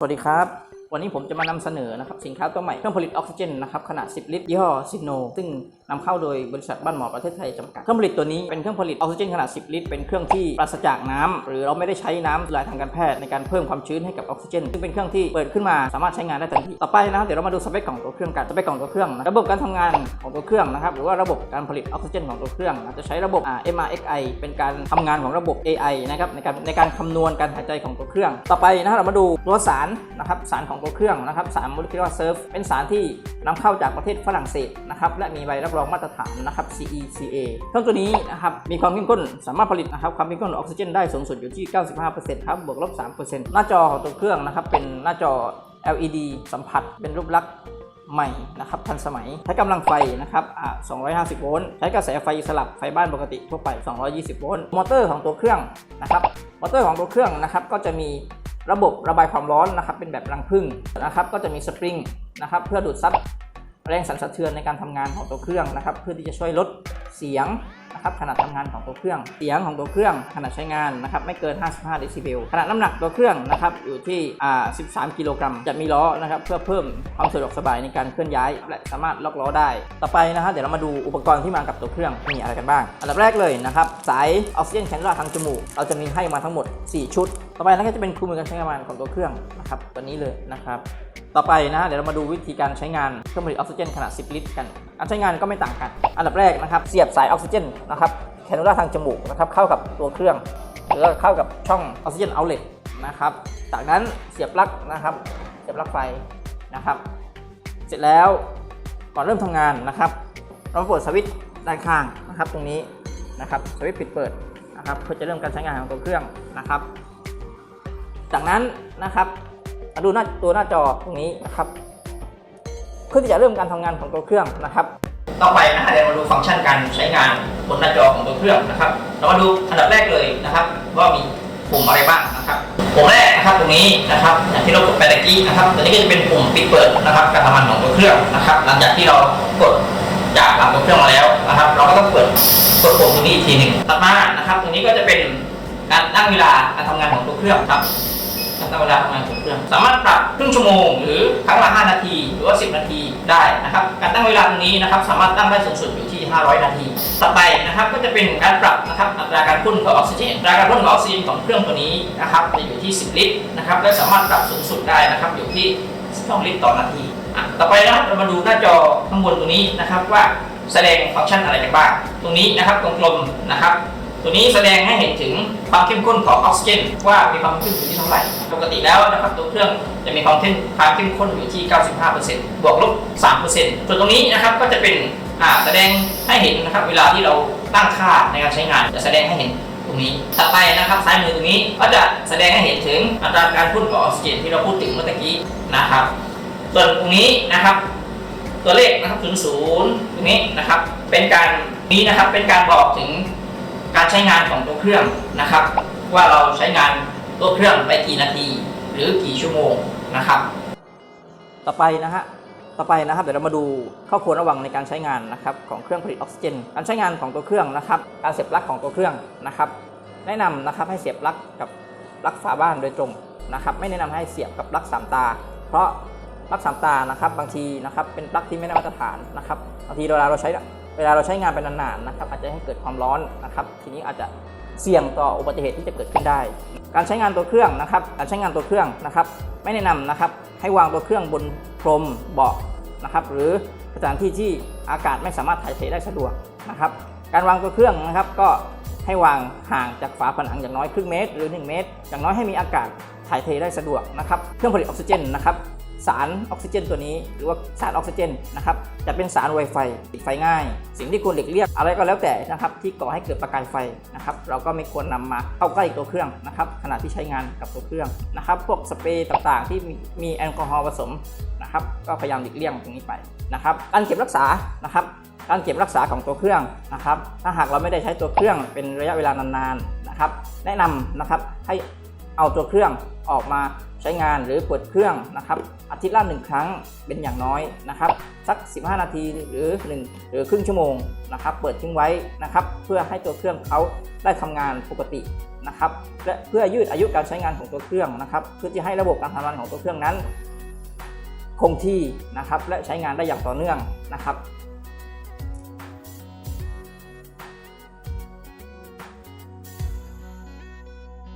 สวัสดีครับ วันนี้ผมจะมานำเสนอนะครับสินค้าตัวใหม่เครื่องผลิตออกซิเจนนะครับขนาด 10 ลิตรยี่ห้อซิโนซึ่งนำเข้าโดยบริษัทบ้านหมอประเทศไทยจำกัด เครื่องผลิตตัวนี้เป็นเครื่องผลิตออกซิเจนขนาด 10 ลิตร เป็นเครื่องที่ปราศจากน้ำหรือเราไม่ได้ใช้น้ำลายทางการแพทย์ในการเพิ่มความชื้นให้กับออกซิเจนซึ่งเป็นเครื่องที่เปิดขึ้นมาสามารถใช้งานได้ทันทีต่อไปนะครับเดี๋ยวเรามาดูสเปคของตัวเครื่องกันสเปคของตัวเครื่องระบบการทำงานของตัวเครื่องนะครับหรือว่าระบบการผลิตออกซิเจนของตัวเครื่องจะใช้ระบบ MRXI เป็นการทำงานของระบบ AI นะครับในการในการคำนวณการหายใจของตัวเครื่อง ต่อไปนะครับเรามาดูตัวสารนะครับสารของตัวเครื่องนะครับสารโมเลกุลาเซิร์ฟเป็นสารที่นำเข้าจากประเทศฝรั่งเศสนะครับและมีใบรับรองมาตรฐานนะครับ CECA เครื่องตัวนี้นะครับมีความเข้มข้นสามารถผลิตนะครับความเข้มข้นออกซิเจนได้สูงสุดอยู่ที่ 95%ครับบวกลบ 3%หน้าจอของตัวเครื่องนะครับเป็นหน้าจอ LED สัมผัสเป็นรูปลักษณ์ใหม่นะครับทันสมัย ใช้กำลังไฟนะครับอ่า250 โวลต์ ใช้กระแสไฟสลับไฟบ้านปกติทั่วไป 220 โวลต์ มอเตอร์ของตัวเครื่องนะครับ มอเตอร์ของตัวเครื่องนะครับก็จะมี ระบบระบายความร้อนนะครับเป็นแบบรังผึ้งนะครับก็จะมีสปริงนะครับเพื่อดูดซับ แรงสั่นสะเทือนในการทำงานของตัวเครื่องนะครับ เพื่อที่จะช่วยลดเสียงนะครับขนาดทำงานของตัวเครื่อง เสียงของตัวเครื่องขนาดใช้งานนะครับไม่เกิน 55 เดซิเบลขนาดน้ำหนักตัวเครื่องนะครับอยู่ที่อ่า13 กิโลกรัม จะมีล้อนะครับเพื่อเพิ่มความสะดวกสบายในการเคลื่อนย้าย และสามารถล็อกล้อได้ ต่อไปนะฮะเดี๋ยวเรามาดูอุปกรณ์ที่มากับตัวเครื่องมีอะไรกันบ้าง อันดับแรกเลยนะครับสายออกซิเจนแคนลาทางจมูกเราจะมีให้มาทั้งหมด 4 ชุด ต่อไปนั่นก็จะเป็นคู่มือการใช้งานของตัวเครื่องนะครับตัวนี้เลยนะครับ ต่อไปนะฮะเดี๋ยวเรามาดูวิธีการใช้งานเครื่องผลิตออกซิเจนขนาด 10 ลิตรกันการใช้งานก็ไม่ต่างกัน อันดับแรกนะครับเสียบสายออกซิเจนนะครับแคนูล่าทางจมูกนะครับเข้ากับตัวเครื่องหรือว่าเข้ากับช่องออกซิเจนเอาเลตนะครับจากนั้นเสียบปลั๊กนะครับ เสียบปลั๊กไฟนะครับ เสร็จแล้วก่อนเริ่มทำงานนะครับ เราเปิดสวิตช์ด้านข้างนะครับตรงนี้นะครับสวิตช์ปิดเปิดนะครับเพื่อจะเริ่มการใช้งานของตัวเครื่องนะครับ จากนั้นนะครับ ดูหน้าตัวหน้าจอตรงนี้นะครับเพื่อที่จะเริ่มการทำงานของตัวเครื่องนะครับ ต่อไปนะฮะเดี๋ยวมาดูฟังก์ชันการใช้งานบนหน้าจอของตัวเครื่องนะครับ เรามาดูอันดับแรกเลยนะครับ ว่ามีปุ่มอะไรบ้างนะครับปุ่มแรกนะครับตรงนี้นะครับอย่างที่เรากดไปตะกี้นะครับตัวนี้ก็จะเป็นปุ่มปิดเปิดนะครับ การทำงานของตัวเครื่องนะครับ หลังจากที่เรากดจากหลังตัวเครื่องมาแล้วนะครับ เราก็ต้องเปิดกดปุ่มตรงนี้อีกทีหนึ่งถัดมานะครับ ตรงนี้ก็จะเป็นการตั้งเวลาการทำงานของตัวเครื่องครับ ตั้งเวลาทำงานของเครื่อง สามารถปรับครึ่งชั่วโมง หรือครั้งละ 5 นาที หรือว่า 10 นาทีได้นะครับ การตั้งเวลาตรงนี้นะครับ สามารถตั้งได้สูงสุดอยู่ที่ 500 นาที ต่อไปนะครับ ก็จะเป็นการปรับนะครับอัตราการพ่นของออกซิเจน อัตราการพ่นของออกซิเจนของเครื่องตัวนี้นะครับจะอยู่ที่ 10 ลิตรนะครับ และสามารถปรับสูงสุดได้นะครับ อยู่ที่12ลิตรต่อนาทีต่อไปนะครับเรามาดูหน้าจอข้างบนตรงนี้นะครับว่าแสดงฟังก์ชันอะไรกันบ้าง ตรงนี้นะครับกลมๆนะครับ ตัวนี้แสดงให้เห็นถึงความเข้มข้นของออกซิเจนว่ามีความเข้มข้นอยู่ที่เท่าไหร่ ปกติแล้วนะครับตัวเครื่องจะมีความเข้มความเข้มข้นอยู่ที่ 95%บวกลบ 3%ส่วนตรงนี้นะครับก็จะเป็นอ่าแสดงให้เห็นนะครับเวลาที่เราตั้งค่าในการใช้งานจะแสดงให้เห็นตรงนี้ถัดไปนะครับซ้ายมือตรงนี้ก็จะแสดงให้เห็นถึงอัตราการพุ่นของออกซิเจนที่เราพูดถึงเมื่อกี้นะครับ ส่วนตรงนี้นะครับ ตัวเลขนะครับ00ตรงนี้นะครับ เป็นการนี้นะครับเป็นการบอกถึง การใช้งานของตัวเครื่องนะครับ ว่าเราใช้งานตัวเครื่องไปกี่นาที หรือกี่ชั่วโมงนะครับ ต่อไปนะฮะต่อไปนะครับเดี๋ยวเรามาดูข้อควรระวังในการใช้งานนะครับของเครื่องผลิตออกซิเจน การใช้งานของตัวเครื่องนะครับ การเสียบปลั๊กของตัวเครื่องนะครับ แนะนำนะครับให้เสียบปลั๊กกับปลั๊กฝาบ้านโดยตรงนะครับ ไม่แนะนำให้เสียบกับปลั๊กสามตา เพราะปลั๊กสามตานะครับ บางทีนะครับเป็นปลั๊กที่ไม่ได้มาตรฐานนะครับบางทีเวลาเราใช้ เวลาเราใช้งานไปนานๆนะครับอาจจะให้เกิดความร้อนนะครับ ทีนี้อาจจะเสี่ยงต่ออุบัติเหตุที่จะเกิดขึ้นได้ การใช้งานตัวเครื่องนะครับ การใช้งานตัวเครื่องนะครับ ไม่แนะนำนะครับ ให้วางตัวเครื่องบนพรมเบาะนะครับ หรือสถานที่ที่อากาศไม่สามารถถ่ายเทได้สะดวกนะครับ การวางตัวเครื่องนะครับ ก็ให้วางห่างจากฝาผนังอย่างน้อยครึ่งเมตร หรือ 1 เมตร อย่างน้อยให้มีอากาศถ่ายเทได้สะดวกนะครับ เครื่องผลิตออกซิเจนนะครับ สารออกซิเจนตัวนี้ หรือว่าสารออกซิเจนนะครับจะเป็นสารไวไฟติดไฟง่าย สิ่งที่ควรหลีกเลี่ยงอะไรก็แล้วแต่นะครับที่ก่อให้เกิดประกายไฟนะครับเราก็ไม่ควรนำมาเข้าใกล้ตัวเครื่องนะครับขณะที่ใช้งานกับตัวเครื่องนะครับ พวกสเปรย์ต่างๆ ที่มีมีแอลกอฮอล์ผสมนะครับก็พยายามหลีกเลี่ยงตรงนี้ไปนะครับการเก็บรักษานะครับการเก็บรักษาของตัวเครื่องนะครับ ถ้าหากเราไม่ได้ใช้ตัวเครื่องเป็นระยะเวลานานๆนะครับ แนะนำนะครับให้เอาตัวเครื่องออกมา ใช้งานหรือเปิดเครื่องนะครับอาทิตย์ละหนึ่งครั้งเป็นอย่างน้อยนะครับสัก 15 นาทีหรือ 1 หรือครึ่งชั่วโมงนะครับเปิดทิ้งไว้นะครับเพื่อให้ตัวเครื่องเขาได้ทำงานปกตินะครับและเพื่อยืดอายุการใช้งานของตัวเครื่องนะครับเพื่อที่ให้ระบบการทำงานของตัวเครื่องนั้น คงที่นะครับและใช้งานได้อย่างต่อเนื่องนะครับ